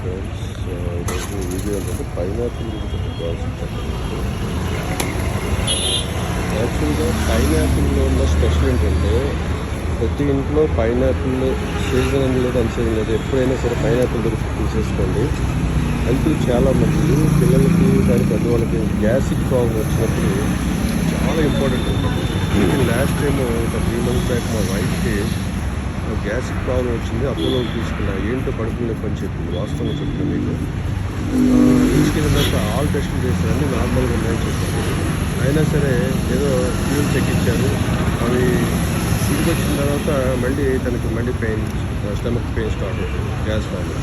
Friends ఈరోజు video ఏంటంటే pineapple గురించి యాక్చువల్గా పైనాపిల్లో ఉన్న స్పెషల్ ఏంటంటే ప్రతి ఇంట్లో పైనాపిల్ సీజన్ అని లేదు అన్సీజన్ లేదు ఎప్పుడైనా సరే పైనాపిల్ దొరికి తీసేసుకోండి. హెల్త్ చాలా మంచిది. పిల్లలకి కానీ పెద్దవాళ్ళకి గ్యాస్ట్రిక్ ప్రాబ్లం వచ్చినప్పుడు చాలా ఇంపార్టెంట్. ఉంటుంది లాస్ట్ టైం ఒక త్రీ మంత్స్ బ్యాక్ మా వైఫ్కి గ్యాస్ట్రిక్ ప్రాబ్లం వచ్చింది అపోలో తీసుకున్నా ఏంటో కడుపు పని చెప్పింది వాస్తవంగా చెప్తున్నాను మీకు. తీసుకెళ్ళిన తర్వాత ఆల్ టెస్టులు చేశారని నార్మల్గా ఉన్నాయని చెప్పారు అయినా సరే ఏదో ఫ్యూల్ చెక్కిచ్చారు అవి ఇంటికి వచ్చిన తర్వాత మళ్ళీ తనకి మళ్ళీ పెయిన్ స్టమక్ పెయిన్ స్టార్ట్ అవుతుంది గ్యాస్ ప్రాబ్లం.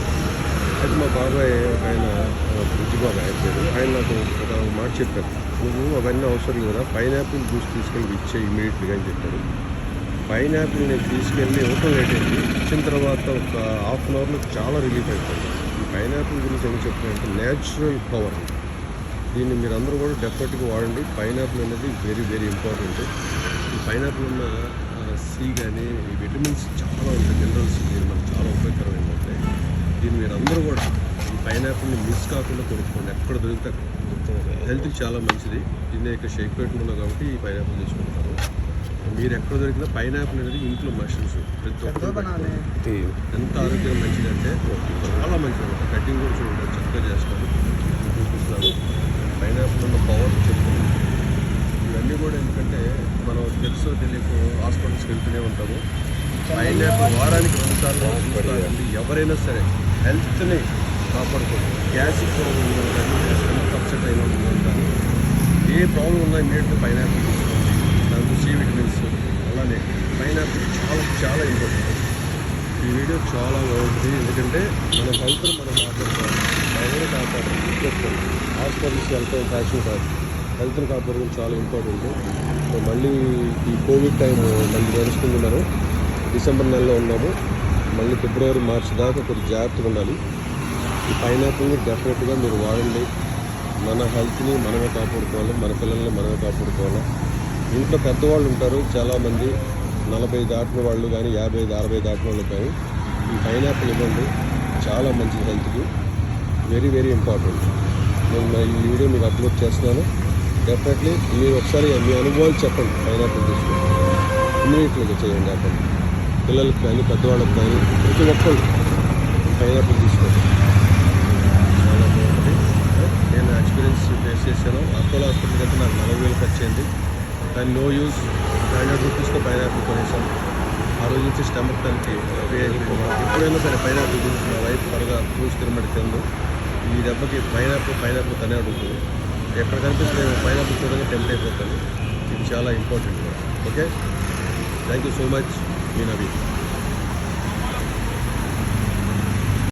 అయితే మా బాబాయ్ ఒక ఆయన బుజ్జి బాబాయ్ ఆయన ఆయన నాకు ఒక మాట చెప్పారు. నువ్వు అవన్నీ అవసరం కదా పైనాపిల్ జ్యూస్ తీసుకెళ్ళి ఇచ్చే ఇమీడియట్గా అని చెప్పారు పైనాపిల్ నేను తీసుకెళ్ళి ఇవ్వటం లేట్ అయింది తర్వాత ఒక హాఫ్ అన్ అవర్లో చాలా రిలీఫ్ అయిపోయింది. ఈ పైనాపిల్ గురించి ఏం చెప్తానంటే న్యాచురల్ పవర్. దీన్ని మీరు అందరూ కూడా డెఫినెట్గా వాడండి. పైనాపిల్ అనేది వెరీ వెరీ ఇంపార్టెంట్ ఈ పైనాపిల్ ఉన్న సి కానీ ఈ విటమిన్స్ చాలా ఉంటాయి. మినరల్స్ దీని మనకు చాలా ఉపయోగకరమైన ఉంటాయి. దీన్ని మీరు అందరూ కూడా ఈ పైనాపిల్ని మిస్ కాకుండా కొనుక్కోండి. ఎక్కడ దొరికితే హెల్త్కి చాలా మంచిది. దీన్ని ఇక్కడ షేక్ పెట్టుకున్నాం కాబట్టి ఈ పైనాపిల్ తీసుకుంటారు మీరు ఎక్కడ దొరికినా పైనాపిల్ అనేది ఇంట్లో మషన్స్ ప్రతి ఒక్కరు. ఎంత ఆరోగ్యం మంచిదంటే చాలా మంచిది. కటింగ్ కూడా చూడండి చక్కగా చేస్తారు. చూపిస్తున్నాను పైనాపిల్ ఉన్న పవర్ చెప్తుంది ఇవన్నీ కూడా ఎందుకంటే మనం తెలుసో తెలియక హాస్పిటల్స్కి వెళ్తూనే ఉంటాము. పైనాపిల్ వారానికి రెండు సార్లు చూస్తారండి ఎవరైనా సరే హెల్త్ని కాపాడుకోండి. గ్యాస్ట్రిక్ ప్రాబ్లం ఉన్న కానీ అప్సెట్ అయిన కానీ ఏ ప్రాబ్లం ఉన్నా ఇమీడియట్గా పైనాపిల్ తీసుకోండి దాంట్లో సి విటమిన్స్ అలానే పైనాపిల్ చాలా చాలా ఇంపార్టెంట్ ఈ వీడియో చాలా బాగుంటుంది. ఎందుకంటే మన కల్చర్ మనం కాపాడుకోవాలి. ఎవరు కాపాడాలి గుర్తుపెట్టుకోండి హాస్పిటల్స్కి వెళ్తే ఫ్యాషన్ కాదు. హెల్త్ని కాపాడడం చాలా ఇంపార్టెంట్ సో మళ్ళీ ఈ కోవిడ్ టైం మళ్ళీ నడుచుకుంటున్నారు డిసెంబర్ నెలలో ఉన్నాము. మళ్ళీ ఫిబ్రవరి మార్చి దాకా కొద్ది జాగ్రత్తగా ఉండాలి. ఈ పైనాపిల్ని డెఫినెట్గా మీరు వాడండి. మన హెల్త్ని మనమే కాపాడుకోవాలి. మన పిల్లల్ని మనమే కాపాడుకోవాలి. ఇంట్లో పెద్దవాళ్ళు ఉంటారు. చాలామంది నలభై దాటిన వాళ్ళు కానీ యాభై అరవై దాటిన వాళ్ళు కానీ ఈ పైనాపిల్ ఇవ్వండి. చాలా మంచి హెల్త్కి వెరీ వెరీ ఇంపార్టెంట్ నేను నా ఈ వీడియో మీకు అప్లోడ్ చేస్తున్నాను. డెఫినెట్లీ మీరు ఒకసారి మీ అనుభవాలు చెప్పండి పైనాపిల్ తీసుకుని. ఇమ్మీడియట్లీగా చేయండి అక్కడ పిల్లలకు కానీ పెద్దవాళ్ళకి కానీ ప్రతి ఒక్కళ్ళు పైనాపిల్ తీసుకోండి. చాలా బాగుంటుంది నేను ఎక్స్పీరియన్స్ ఫేస్ చేశాను. అపోలో హాస్పిటల్కి అయితే నాకు నలభై వేలు ఖర్చు అయింది. దాని నో యూస్ హండ్రెడ్ రూపీస్తో పైనాపిల్ కొనేసాం. ఆ రోజు నుంచి స్టమక్ దానికి పే ఎప్పుడైనా సరే పైనాపిల్ గురించి మా వైఫ్ త్వరగా చూసి తినబడి తిందు. ఈ దెబ్బకి పైనాపిల్ పైనాపిల్ తనే అడుగుతుంది. ఎక్కడ కనిపిస్తే పైనాపిల్ చూడగా టెంప్ట్ అయిపోతాను ఇది చాలా important okay? Thank you so much me Naveen.